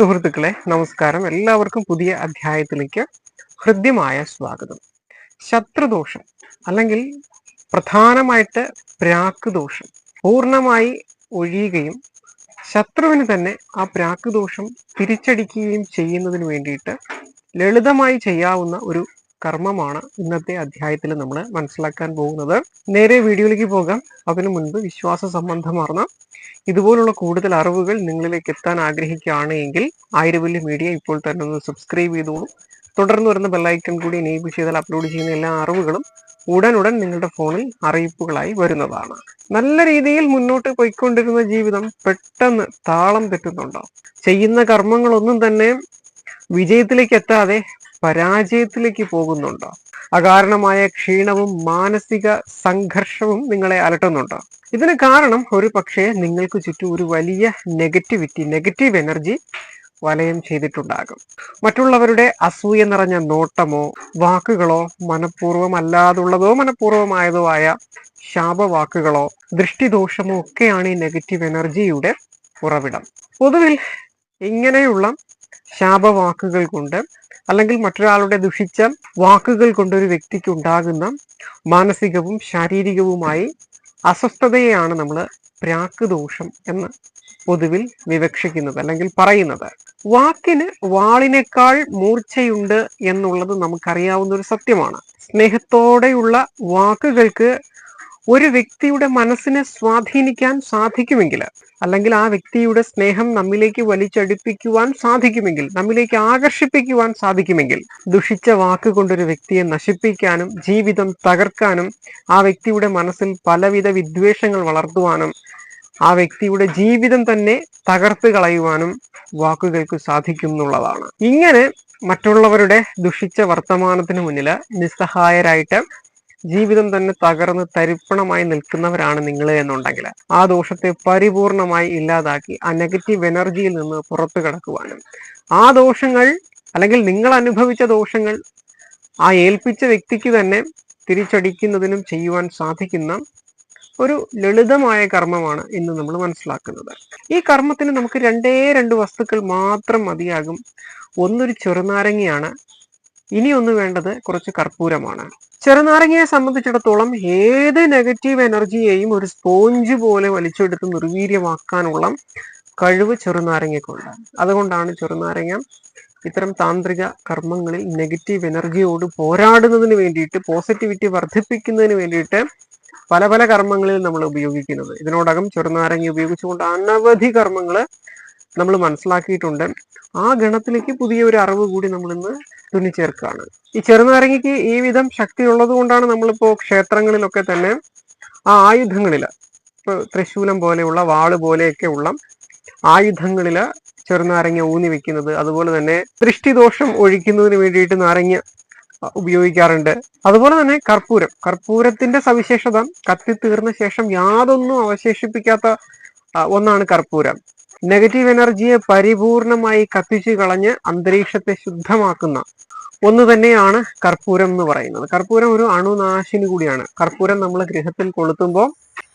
സുഹൃത്തുക്കളെ നമസ്കാരം. എല്ലാവർക്കും പുതിയ അധ്യായത്തിലേക്ക് ഹൃദ്യമായ സ്വാഗതം. ശത്രുദോഷം അല്ലെങ്കിൽ പ്രധാനമായിട്ട് പ്രാക്ക് ദോഷം പൂർണമായി ഒഴിയുകയും ശത്രുവിന് തന്നെ ആ പ്രാക്ക് ദോഷം തിരിച്ചടിക്കുകയും ചെയ്യുന്നതിന് വേണ്ടിയിട്ട് ലളിതമായി ചെയ്യാവുന്ന ഒരു കർമ്മമാണ് ഇന്നത്തെ അധ്യായത്തിൽ നമ്മൾ മനസ്സിലാക്കാൻ പോകുന്നത്. നേരെ വീഡിയോയിലേക്ക് പോകാം. അതിനു മുൻപ് വിശ്വാസ സംബന്ധമാർന്ന ഇതുപോലുള്ള കൂടുതൽ അറിവുകൾ നിങ്ങളിലേക്ക് എത്താൻ ആഗ്രഹിക്കുകയാണ് എങ്കിൽ ആയിരവല്യ മീഡിയ ഇപ്പോൾ തന്നെ ഒന്ന് സബ്സ്ക്രൈബ് ചെയ്തോളൂ. തുടർന്ന് വരുന്ന ബെല്ലൈക്കൺ കൂടി എനേബിൾ ചെയ്താൽ അപ്ലോഡ് ചെയ്യുന്ന എല്ലാ അറിവുകളും ഉടനുടൻ നിങ്ങളുടെ ഫോണിൽ അറിയിപ്പുകളായി വരുന്നതാണ്. നല്ല രീതിയിൽ മുന്നോട്ട് പോയിക്കൊണ്ടിരുന്ന ജീവിതം പെട്ടെന്ന് താളം തെറ്റുന്നുണ്ടോ? ചെയ്യുന്ന കർമ്മങ്ങളൊന്നും തന്നെ വിജയത്തിലേക്ക് എത്താതെ പരാജയത്തിലേക്ക് പോകുന്നുണ്ടോ? അകാരണമായ ക്ഷീണവും മാനസിക സംഘർഷവും നിങ്ങളെ അലട്ടുന്നുണ്ടോ? ഇതിന് കാരണം ഒരു പക്ഷേ നിങ്ങൾക്ക് ചുറ്റും ഒരു വലിയ നെഗറ്റിവിറ്റി നെഗറ്റീവ് എനർജി വലയം ചെയ്തിട്ടുണ്ടാകും. മറ്റുള്ളവരുടെ അസൂയ നിറഞ്ഞ നോട്ടമോ വാക്കുകളോ മനഃപൂർവം അല്ലാതുള്ളതോ മനഃപൂർവമായതോ ആയ ശാപവാക്കുകളോ ദൃഷ്ടിദോഷമോ ഒക്കെയാണ് ഈ നെഗറ്റീവ് എനർജിയുടെ ഉറവിടം. പൊതുവിൽ ഇങ്ങനെയുള്ള ശാപവാക്കുകൾ കൊണ്ട് അല്ലെങ്കിൽ മറ്റൊരാളുടെ ദുഷിച്ച വാക്കുകൾ കൊണ്ട് ഒരു വ്യക്തിക്ക് ഉണ്ടാകുന്ന മാനസികവും ശാരീരികവുമായി അസ്വസ്ഥതയെയാണ് നമ്മൾ പ്രാക്ക് ദോഷം എന്ന് പൊതുവിൽ വിവക്ഷിക്കുന്നത് അല്ലെങ്കിൽ പറയുന്നത്. വാക്കിന് വാളിനേക്കാൾ മൂർച്ചയുണ്ട് എന്നുള്ളത് നമുക്കറിയാവുന്ന ഒരു സത്യമാണ്. സ്നേഹത്തോടെയുള്ള വാക്കുകൾക്ക് ഒരു വ്യക്തിയുടെ മനസ്സിനെ സ്വാധീനിക്കാൻ സാധിക്കുമെങ്കിൽ അല്ലെങ്കിൽ ആ വ്യക്തിയുടെ സ്നേഹം നമ്മിലേക്ക് വലിച്ചടിപ്പിക്കുവാൻ സാധിക്കുമെങ്കിൽ നമ്മിലേക്ക് ആകർഷിപ്പിക്കുവാൻ സാധിക്കുമെങ്കിൽ ദുഷിച്ച വാക്കുകൊണ്ടൊരു വ്യക്തിയെ നശിപ്പിക്കാനും ജീവിതം തകർക്കാനും ആ വ്യക്തിയുടെ മനസ്സിൽ പലവിധ വിദ്വേഷങ്ങൾ വളർത്തുവാനും ആ വ്യക്തിയുടെ ജീവിതം തന്നെ തകർത്ത് കളയുവാനും വാക്കുകൾക്ക് സാധിക്കും എന്നുള്ളതാണ് ഇങ്ങനെ മറ്റുള്ളവരുടെ ദുഷിച്ച വർത്തമാനത്തിന് മുന്നിൽ നിസ്സഹായരായിട്ട് ജീവിതം തന്നെ തകർന്ന് തരിപ്പണമായി നിൽക്കുന്നവരാണ് നിങ്ങൾ എന്നുണ്ടെങ്കിൽ ആ ദോഷത്തെ പരിപൂർണമായി ഇല്ലാതാക്കി ആ നെഗറ്റീവ് എനർജിയിൽ നിന്ന് പുറത്തു കിടക്കുവാനും. ആ ദോഷങ്ങൾ അല്ലെങ്കിൽ നിങ്ങൾ അനുഭവിച്ച ദോഷങ്ങൾ ആ ഏൽപ്പിച്ച വ്യക്തിക്ക് തന്നെ തിരിച്ചടിക്കുന്നതിനും ചെയ്യുവാൻ സാധിക്കുന്ന ഒരു ലളിതമായ കർമ്മമാണ് ഇന്ന് നമ്മൾ മനസ്സിലാക്കുന്നത്. ഈ കർമ്മത്തിന് നമുക്ക് രണ്ടേ രണ്ട് വസ്തുക്കൾ മാത്രം മതിയാകും. ഒന്നൊരു ചെറുനാരങ്ങയാണ് ഇനി ഒന്ന് വേണ്ടത് കുറച്ച് കർപ്പൂരമാണ്. ചെറുനാരങ്ങയെ സംബന്ധിച്ചിടത്തോളം ഏത് നെഗറ്റീവ് എനർജിയെയും ഒരു സ്പോഞ്ച് പോലെ വലിച്ചെടുത്ത് നിർവീര്യമാക്കാനുള്ള കഴിവ് ചെറുനാരങ്ങയ്ക്കുണ്ട്. അതുകൊണ്ടാണ് ചെറുനാരങ്ങ ഇത്തരം താന്ത്രിക കർമ്മങ്ങളിൽ നെഗറ്റീവ് എനർജിയോട് പോരാടുന്നതിന് വേണ്ടിയിട്ട് പോസിറ്റിവിറ്റി വർദ്ധിപ്പിക്കുന്നതിന് വേണ്ടിയിട്ട് പല പല കർമ്മങ്ങളിൽ നമ്മൾ ഉപയോഗിക്കുന്നത്. ഇതിനോടകം ചെറുനാരങ്ങ ഉപയോഗിച്ചുകൊണ്ട് അനവധി കർമ്മങ്ങൾ നമ്മൾ മനസ്സിലാക്കിയിട്ടുണ്ട്. ആ ഗണത്തിലേക്ക് പുതിയ ഒരു അറിവ് കൂടി നമ്മൾ ഇന്ന് തുന്നിച്ചേർക്കുകയാണ്. ഈ ചെറുനാരങ്ങയ്ക്ക് ഈ വിധം ശക്തി ഉള്ളത് കൊണ്ടാണ് നമ്മളിപ്പോ ക്ഷേത്രങ്ങളിലൊക്കെ തന്നെ ആ ആയുധങ്ങളിൽ ഇപ്പൊ തൃശൂലം പോലെയുള്ള വാൾ പോലെയൊക്കെ ഉള്ള ആയുധങ്ങളിൽ ചെറുനാരങ്ങ ഊന്നി വെക്കുന്നത് അതുപോലെ തന്നെ ദൃഷ്ടിദോഷം ഒഴിക്കുന്നതിന് വേണ്ടിയിട്ട് നാരങ്ങ ഉപയോഗിക്കാറുണ്ട്. അതുപോലെ തന്നെ കർപ്പൂരം. കർപ്പൂരത്തിന്റെ സവിശേഷത കത്തി തീർന്ന ശേഷം യാതൊന്നും അവശേഷിപ്പിക്കാത്ത ഒന്നാണ് കർപ്പൂരം. നെഗറ്റീവ് എനർജിയെ പരിപൂർണമായി കത്തിച്ചു കളഞ്ഞ് അന്തരീക്ഷത്തെ ശുദ്ധമാക്കുന്ന ഒന്ന് തന്നെയാണ് കർപ്പൂരം എന്ന് പറയുന്നത്. കർപ്പൂരം ഒരു അണുനാശിനി കൂടിയാണ്. കർപ്പൂരം നമ്മൾ ഗൃഹത്തിൽ കൊളുത്തുമ്പോൾ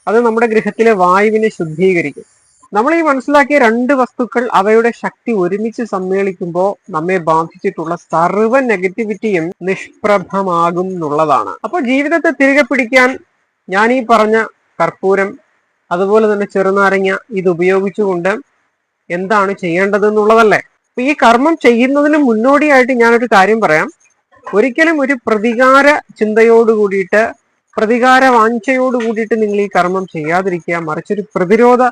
അത് നമ്മുടെ ഗൃഹത്തിലെ വായുവിനെ ശുദ്ധീകരിക്കും. നമ്മൾ ഈ മനസ്സിലാക്കിയ രണ്ട് വസ്തുക്കൾ അവയുടെ ശക്തി ഒരുമിച്ച് സമ്മേളിക്കുമ്പോൾ നമ്മെ ബാധിച്ചിട്ടുള്ള സർവ നെഗറ്റിവിറ്റിയും നിഷ്പ്രഭമാകും എന്നുള്ളതാണ്. അപ്പോൾ ജീവിതത്തെ തിരികെ പിടിക്കാൻ ഞാൻ ഈ പറഞ്ഞ കർപ്പൂരം അതുപോലെ തന്നെ ചെറുനാരങ്ങ ഇത് ഉപയോഗിച്ചുകൊണ്ട് എന്താണ് ചെയ്യേണ്ടത് എന്നുള്ളതല്ലേ അപ്പൊ ഈ കർമ്മം ചെയ്യുന്നതിന് മുന്നോടിയായിട്ട് ഞാനൊരു കാര്യം പറയാം. ഒരിക്കലും ഒരു പ്രതികാര ചിന്തയോട് കൂടിയിട്ട് പ്രതികാര വാഞ്ചയോട് കൂടിയിട്ട് നിങ്ങൾ ഈ കർമ്മം ചെയ്യാതിരിക്കുക. മറിച്ചൊരു പ്രതിരോധ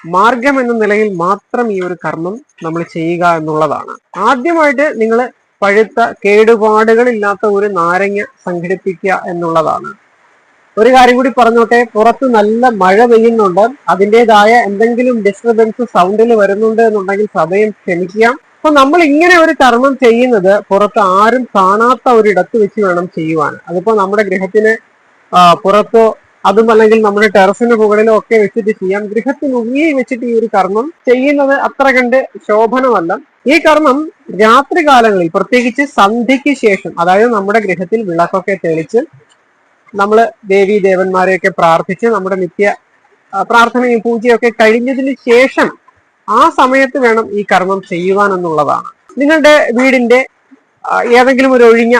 മാർഗം എന്ന നിലയിൽ മാത്രം ഈ ഒരു കർമ്മം നമ്മൾ ചെയ്യുക എന്നുള്ളതാണ്. ആദ്യമായിട്ട് നിങ്ങൾ പഴുത്ത കേടുപാടുകളില്ലാത്ത ഒരു നാരങ്ങ സംഘടിപ്പിക്കുക എന്നുള്ളതാണ്. ഒരു കാര്യം കൂടി പറഞ്ഞോട്ടെ? പുറത്ത് നല്ല മഴ പെയ്യുന്നുണ്ട്. അതിന്റെതായ എന്തെങ്കിലും ഡിസ്റ്റർബൻസ് സൗണ്ടിൽ വരുന്നുണ്ട് എന്നുണ്ടെങ്കിൽ സഭയും ക്ഷമിക്കുക അപ്പൊ നമ്മൾ ഇങ്ങനെ ഒരു കർമ്മം ചെയ്യുന്നത് പുറത്ത് ആരും കാണാത്ത ഒരിടത്ത് വെച്ച് വേണം ചെയ്യുവാൻ. അതിപ്പോ നമ്മുടെ ഗൃഹത്തിന് പുറത്തോ അതും അല്ലെങ്കിൽ നമ്മുടെ ടെറസിന് മുകളിലോ ഒക്കെ വെച്ചിട്ട് ചെയ്യാം. ഗൃഹത്തിനുള്ളിൽ വെച്ചിട്ട് ഈ ഒരു കർമ്മം ചെയ്യുന്നത് അത്ര കണ്ട് ശോഭനമല്ല. ഈ കർമ്മം രാത്രി കാലങ്ങളിൽ പ്രത്യേകിച്ച് സന്ധ്യയ്ക്ക് ശേഷം അതായത് നമ്മുടെ ഗൃഹത്തിൽ വിളക്കൊക്കെ തെളിച്ച് നമ്മൾ ദേവി ദേവന്മാരെയൊക്കെ പ്രാർത്ഥിച്ച് നമ്മുടെ നിത്യ പ്രാർത്ഥനയും പൂജയൊക്കെ കഴിഞ്ഞതിന് ശേഷം ആ സമയത്ത് വേണം ഈ കർമ്മം ചെയ്യുവാൻ എന്നുള്ളതാണ് നിങ്ങളുടെ വീടിന്റെ ഏതെങ്കിലും ഒരു ഒഴിഞ്ഞ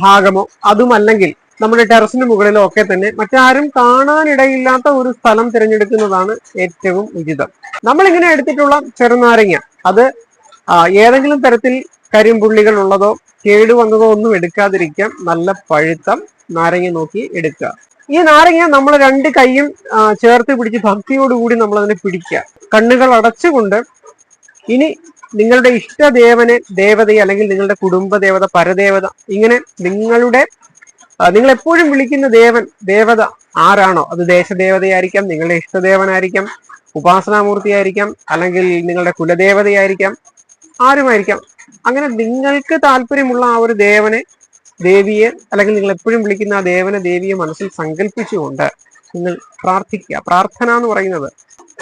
ഭാഗമോ അതുമല്ലെങ്കിൽ നമ്മുടെ ടെറസിന് മുകളിലോ ഒക്കെ തന്നെ മറ്റാരും കാണാനിടയില്ലാത്ത ഒരു സ്ഥലം തിരഞ്ഞെടുക്കുന്നതാണ് ഏറ്റവും ഉചിതം. നമ്മളിങ്ങനെ എടുത്തിട്ടുള്ള ചെറുനാരങ്ങ അത് ഏതെങ്കിലും തരത്തിൽ കരിമ്പുള്ളികൾ ഉള്ളതോ കേടുവന്നതോ ഒന്നും എടുക്കാതിരിക്കാം നല്ല പഴുത്തം നാരങ്ങ നോക്കി എടുക്കുക. ഈ നാരങ്ങ നമ്മൾ രണ്ട് കൈയും ചേർത്ത് പിടിച്ച് ഭക്തിയോടുകൂടി നമ്മൾ അതിനെ പിടിക്കുക. കണ്ണുകൾ അടച്ചുകൊണ്ട് ഇനി നിങ്ങളുടെ ഇഷ്ടദേവനെ ദേവതയെ അല്ലെങ്കിൽ നിങ്ങളുടെ കുടുംബ ദേവത പരദേവത ഇങ്ങനെ നിങ്ങളുടെ നിങ്ങൾ എപ്പോഴും വിളിക്കുന്ന ദേവൻ ദേവത ആരാണോ? അത് ദേശദേവതയായിരിക്കാം നിങ്ങളുടെ ഇഷ്ടദേവനായിരിക്കാം ഉപാസനാമൂർത്തിയായിരിക്കാം അല്ലെങ്കിൽ നിങ്ങളുടെ കുലദേവതയായിരിക്കാം ആരുമായിരിക്കാം. അങ്ങനെ നിങ്ങൾക്ക് താല്പര്യമുള്ള ആ ഒരു ദേവനെ ദേവിയെ അല്ലെങ്കിൽ നിങ്ങൾ എപ്പോഴും വിളിക്കുന്ന ആ ദേവനെ ദേവിയെ മനസ്സിൽ സങ്കല്പിച്ചുകൊണ്ട് നിങ്ങൾ പ്രാർത്ഥിക്കുക. പ്രാർത്ഥന എന്ന് പറയുന്നത്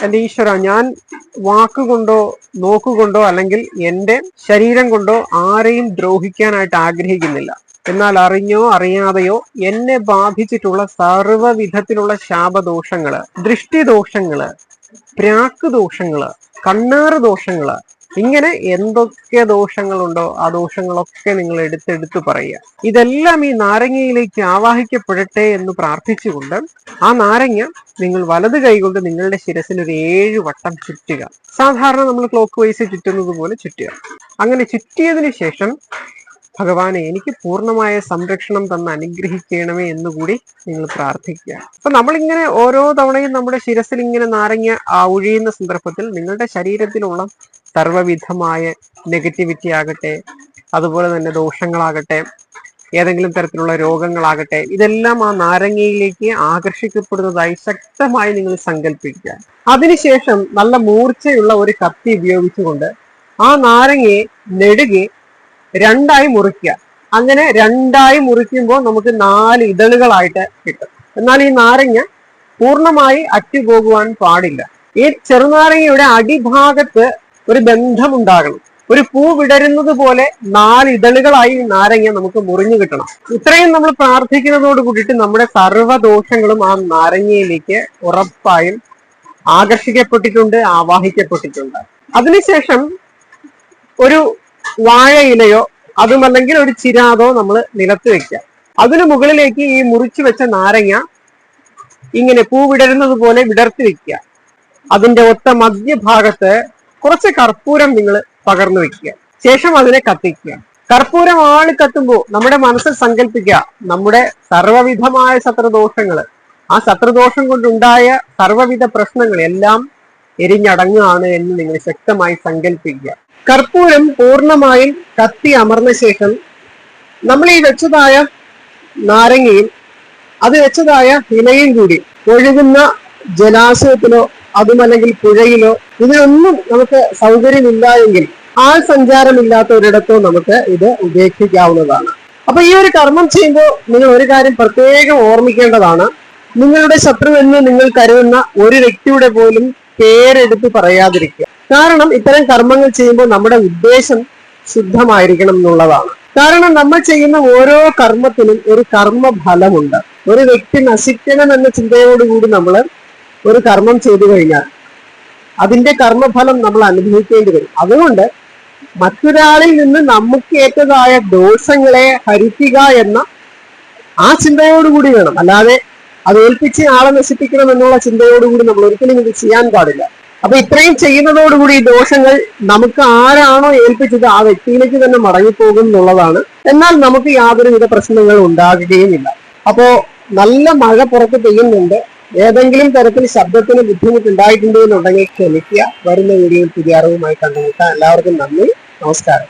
എന്റെ ഈശ്വര ഞാൻ വാക്കുകൊണ്ടോ നോക്കുകൊണ്ടോ അല്ലെങ്കിൽ എന്റെ ശരീരം കൊണ്ടോ ആരെയും ദ്രോഹിക്കാനായിട്ട് ആഗ്രഹിക്കുന്നില്ല. എന്നാൽ അറിഞ്ഞോ അറിയാതെയോ എന്നെ ബാധിച്ചിട്ടുള്ള സർവവിധത്തിലുള്ള ശാപദോഷങ്ങൾ ദൃഷ്ടിദോഷങ്ങൾ പ്രാക്ക് ദോഷങ്ങൾ കണ്ണാറ് ദോഷങ്ങൾ ഇങ്ങനെ എന്തൊക്കെ ദോഷങ്ങളുണ്ടോ ആ ദോഷങ്ങളൊക്കെ നിങ്ങൾ എടുത്തെടുത്ത് പറയുക. ഇതെല്ലാം ഈ നാരങ്ങയിലേക്ക് ആവാഹിക്കപ്പെടട്ടെ എന്ന് പ്രാർത്ഥിച്ചുകൊണ്ട് ആ നാരങ്ങ നിങ്ങൾ വലത് കൈകൊണ്ട് നിങ്ങളുടെ ശിരസിൽ ഒരു ഏഴ് വട്ടം ചുറ്റുക. സാധാരണ നമ്മൾ ക്ലോക്ക് വൈസ് ചുറ്റുന്നത് പോലെ ചുറ്റുക. അങ്ങനെ ചുറ്റിയതിനു ശേഷം ഭഗവാനെ എനിക്ക് പൂർണമായ സംരക്ഷണം തന്ന് അനുഗ്രഹിക്കണമേ എന്ന് കൂടി നിങ്ങൾ പ്രാർത്ഥിക്കുക അപ്പൊ നമ്മളിങ്ങനെ ഓരോ തവണയും നമ്മുടെ ശിരസിൽ ഇങ്ങനെ നാരങ്ങ ഒഴിയുന്ന സന്ദർഭത്തിൽ നിങ്ങളുടെ ശരീരത്തിലുള്ള സർവവിധമായ നെഗറ്റിവിറ്റി ആകട്ടെ അതുപോലെ തന്നെ ദോഷങ്ങളാകട്ടെ ഏതെങ്കിലും തരത്തിലുള്ള രോഗങ്ങളാകട്ടെ ഇതെല്ലാം ആ നാരങ്ങയിലേക്ക് ആകർഷിക്കപ്പെടുന്നതായി ശക്തമായി നിങ്ങൾ സങ്കല്പിക്കുക അതിനുശേഷം നല്ല മൂർച്ചയുള്ള ഒരു കത്തി ഉപയോഗിച്ചുകൊണ്ട് ആ നാരങ്ങയെ നെടുകെ രണ്ടായി മുറിക്കുക. അങ്ങനെ രണ്ടായി മുറിക്കുമ്പോൾ നമുക്ക് നാല് ഇതളുകളായിട്ട് കിട്ടും. എന്നാൽ ഈ നാരങ്ങ പൂർണമായി അറ്റുപോകുവാൻ പാടില്ല. ഈ ചെറുനാരങ്ങയുടെ അടിഭാഗത്ത് ഒരു ബന്ധമുണ്ടാകണം. ഒരു പൂ വിടരുന്നത് പോലെ നാല് ഇതളുകളായി നാരങ്ങ നമുക്ക് മുറിഞ്ഞു കിട്ടണം. ഇത്രയും നമ്മൾ പ്രാർത്ഥിക്കുന്നതോട് കൂടിയിട്ട് നമ്മുടെ സർവദോഷങ്ങളും ആ നാരങ്ങയിലേക്ക് ഉറപ്പായും ആകർഷിക്കപ്പെട്ടിട്ടുണ്ട് ആവാഹിക്കപ്പെട്ടിട്ടുണ്ട്. അതിനുശേഷം ഒരു വാഴയിലയോ അതുമല്ലെങ്കിൽ ഒരു ചിരാതോ നമ്മൾ നിലത്ത് വെക്കുക. അതിനു മുകളിലേക്ക് ഈ മുറിച്ചു വെച്ച നാരങ്ങ ഇങ്ങനെ പൂ വിടരുന്നത് പോലെ വിടർത്തി വെക്കുക. അതിന്റെ ഒത്ത മധ്യഭാഗത്ത് കുറച്ച് കർപ്പൂരം നിങ്ങൾ പകർന്നു വെക്കുക. ശേഷം അതിനെ കത്തിക്കുക. കർപ്പൂരം ആൾ കത്തുമ്പോൾ നമ്മുടെ മനസ്സിൽ സങ്കല്പിക്കുക നമ്മുടെ സർവവിധമായ ശത്രുദോഷങ്ങൾ. ആ ശത്രുദോഷം കൊണ്ടുണ്ടായ സർവവിധ പ്രശ്നങ്ങൾ എല്ലാം എരിഞ്ഞടങ്ങുകയാണ് എന്ന് നിങ്ങൾ ശക്തമായി സങ്കല്പിക്കുക. കർപ്പൂരം പൂർണമായും കത്തി അമർന്ന ശേഷം നമ്മൾ ഈ വെച്ചതായ നാരങ്ങയും അത് വെച്ചതായ ഇലയും കൂടി ഒഴുകുന്ന ജലാശയത്തിലോ അതുമല്ലെങ്കിൽ പുഴയിലോ ഇതിനൊന്നും നമുക്ക് സൗകര്യമില്ല എങ്കിൽ ആൾ സഞ്ചാരമില്ലാത്ത ഒരിടത്തോ നമുക്ക് ഇത് ഉപേക്ഷിക്കാവുന്നതാണ്. അപ്പൊ ഈ ഒരു കർമ്മം ചെയ്യുമ്പോൾ നിങ്ങൾ ഒരു കാര്യം പ്രത്യേകം ഓർമ്മിക്കേണ്ടതാണ്. നിങ്ങളുടെ ശത്രു എന്ന് നിങ്ങൾ കരുതുന്ന ഒരു വ്യക്തിയുടെ പോലും പേരെടുത്ത് പറയാതിരിക്കുക. കാരണം ഇത്തരം കർമ്മങ്ങൾ ചെയ്യുമ്പോൾ നമ്മുടെ ഉദ്ദേശം ശുദ്ധമായിരിക്കണം എന്നുള്ളതാണ്. കാരണം നമ്മൾ ചെയ്യുന്ന ഓരോ കർമ്മത്തിനും ഒരു കർമ്മഫലമുണ്ട്. ഒരു വ്യക്തി നശിക്കണം എന്ന ചിന്തയോടുകൂടി നമ്മൾ ഒരു കർമ്മം ചെയ്തു കഴിഞ്ഞാൽ അതിന്റെ കർമ്മഫലം നമ്മൾ അനുഭവിക്കേണ്ടി വരും. അതുകൊണ്ട് മറ്റൊരാളിൽ നിന്ന് നമുക്ക് ഏറ്റതായ ദോഷങ്ങളെ ഹരിക്കുക എന്ന ആ ചിന്തയോടുകൂടി വേണം. അല്ലാതെ അത് ഏൽപ്പിച്ച് ആളെ നശിപ്പിക്കണം എന്നുള്ള ചിന്തയോടുകൂടി നമ്മൾ ഒരിക്കലും ഇത് ചെയ്യാൻ പാടില്ല. അപ്പൊ ഇത്രയും ചെയ്യുന്നതോടുകൂടി ഈ ദോഷങ്ങൾ നമുക്ക് ആരാണോ ഏൽപ്പിച്ചത് ആ വ്യക്തിയിലേക്ക് തന്നെ മടങ്ങിപ്പോകും എന്നുള്ളതാണ്. എന്നാൽ നമുക്ക് യാതൊരുവിധ പ്രശ്നങ്ങളും ഉണ്ടാകുകയുമില്ല. അപ്പോ നല്ല മഴ പുറത്ത് പെയ്യുന്നുണ്ട്. ഏതെങ്കിലും തരത്തിൽ ശബ്ദത്തിന് ബുദ്ധിമുട്ടുണ്ടായിട്ടുണ്ടെന്നുണ്ടെങ്കിൽ ക്ഷമിക്കുക. വരുന്ന വീഡിയോയിൽ പുതിയ അറിവുമായി കണ്ടുമുട്ടാം. എല്ലാവർക്കും നന്ദി. നമസ്കാരം.